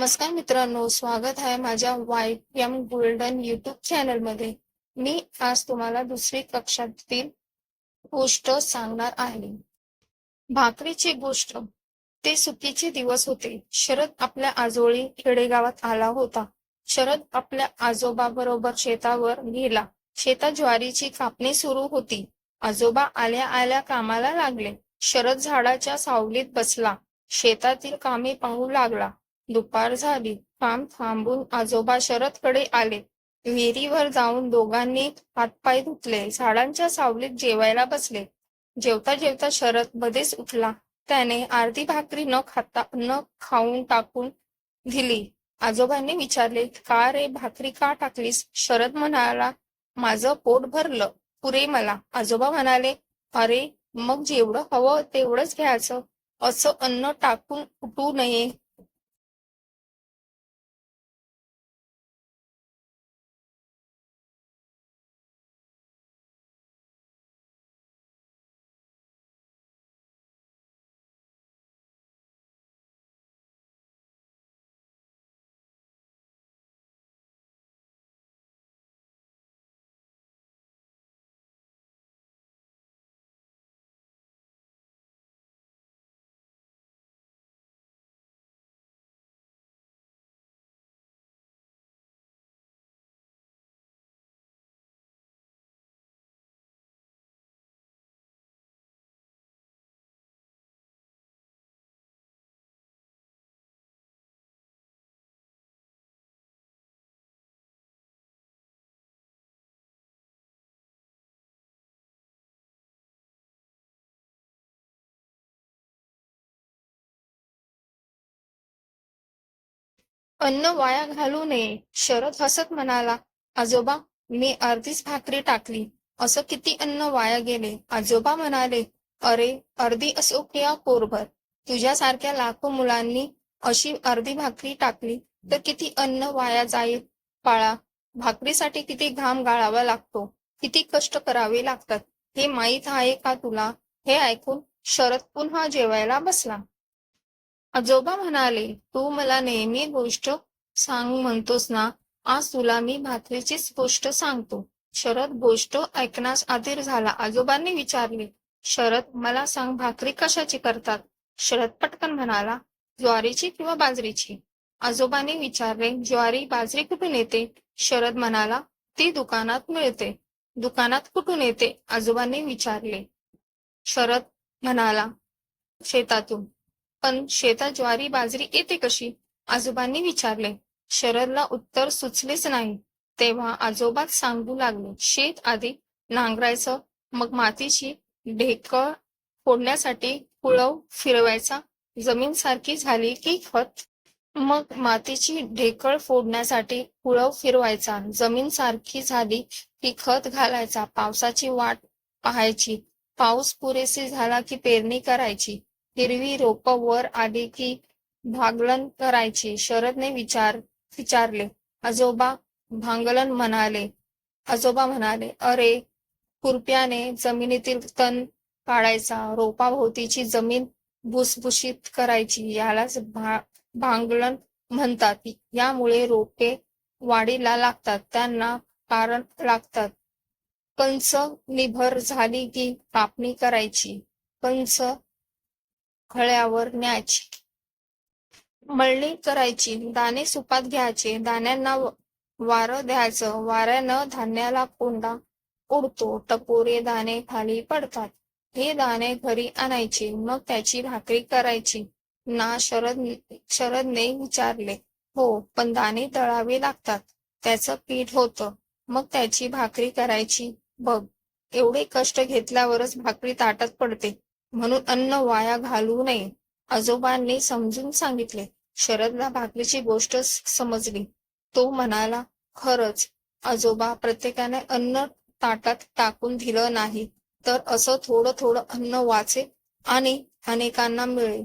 नमस्कार मित्रांनो स्वागत आहे माझ्या वाय एम गोल्डन युट्यूब चॅनलमध्ये मी आज तुम्हाला दुसरी कक्षातील गोष्ट सांगणार आहे. भाकरीची गोष्ट. ते सुकीचे दिवस होते. शरद आपल्या आजोळी खेडेगावात आला होता. शरद आपल्या आजोबा बरोबर शेतावर गेला. शेतात ज्वारीची कापणी सुरू होती. आजोबा आल्या आल्या कामाला लागले. शरद झाडाच्या सावलीत बसला. शेतातील कामे पाहू लागला. दुपार झाली. काम थांबून आजोबा शरदकडे आले. विहिरीवर जाऊन दोघांनी हातपाय धुतले. झाडांच्या सावलीत जेवायला बसले. जेवता जेवता शरद मध्येच उठला. त्याने अर्धी भाकरी न खाता न खाऊन टाकून दिली. आजोबांनी विचारले का रे भाकरी का टाकलीस? शरद म्हणाला माझं पोट भरलं. पुरे मला. आजोबा म्हणाले अरे मग जेवढं हवं तेवढंच घ्यायचं. असं अन्न टाकून उठू नये. अन्न वाया घालू नये. शरद हसत म्हणाला आजोबा मी अर्धीच भाकरी टाकली. असं किती अन्न वाया गेले. आजोबा म्हणाले अरे अर्धी असो किंवा कोरभर तुझ्यासारख्या लाखो मुलांनी अशी अर्धी भाकरी टाकली तर किती अन्न वाया जाईल? पाळा भाकरीसाठी किती घाम गाळावा लागतो. किती कष्ट करावे लागतात. हे माहीत आहे का तुला? हे ऐकून शरद पुन्हा जेवायला बसला. आजोबा म्हणाले तू मला नेहमी गोष्ट सांग म्हणतोस ना आज तुला मी भाकरीचीच गोष्ट सांगतो. शरद गोष्ट ऐकण्यास आधीर झाला. आजोबांनी विचारले शरद मला सांग भाकरी कशाची करतात? शरद पटकन म्हणाला ज्वारीची किंवा बाजरीची. आजोबांनी विचारले ज्वारी बाजरी कुठून येते? शरद म्हणाला ती दुकानात मिळते. दुकानात कुठून येते? आजोबांनी विचारले. शरद म्हणाला शेतातून. पण शेतात ज्वारी बाजरी येते कशी? आजोबांनी विचारले. शरदला उत्तर सुचलेच नाही. तेव्हा आजोबाच सांगू लागले शेत आधी नांगरायचं मग मातीची ढेकळ फोडण्यासाठी कुळव फिरवायचा. जमीन सारखी झाली की खत? मग मातीची ढेकळ फोडण्यासाठी कुळव फिरवायचा. जमीन सारखी झाली की खत घालायचा. पावसाची वाट पाहायची. पाऊस पुरेसे झाला की पेरणी करायची. हिरवी रोप वर आली की भांगलन करायची. शरदने विचार विचारले. आजोबा भांगलन म्हणाले. आजोबा म्हणाले अरे खुरप्याने जमिनीतील तण काढायचा. रोपाभोवतीची जमीन भुसभुशीत करायची. यालाच भा भांगलन म्हणतात. यामुळे रोपे वाढीला लागतात. त्यांना कारण लागतात. कंच निभर झाली की कापणी करायची. कंच खळ्यावर न्यायची. मळणी करायची दाणे सुपात घ्यायचे दाण्यांना वारं द्यायचं वाऱ्यानं धान्याला कोंडा उडतो टपोरे दाणे खाली पडतात. हे दाणे घरी आणायचे मग त्याची भाकरी करायची. ना शरद शरदने विचारले हो पण दाणे तळावे लागतात. त्याचं पीठ होतं. मग त्याची भाकरी करायची. बघ एवढे कष्ट घेतल्यावरच भाकरी ताटात पडते. म्हणून अन्न वाया घालवू नये. आजोबांनी समजून सांगितले. शरदला भाकरीची गोष्ट समजली. तो म्हणाला खरच आजोबा प्रत्येकाने अन्न ताटात टाकून दिलं नाही तर असं थोडं थोडं अन्न वाचे आणि अनेकांना मिळेल.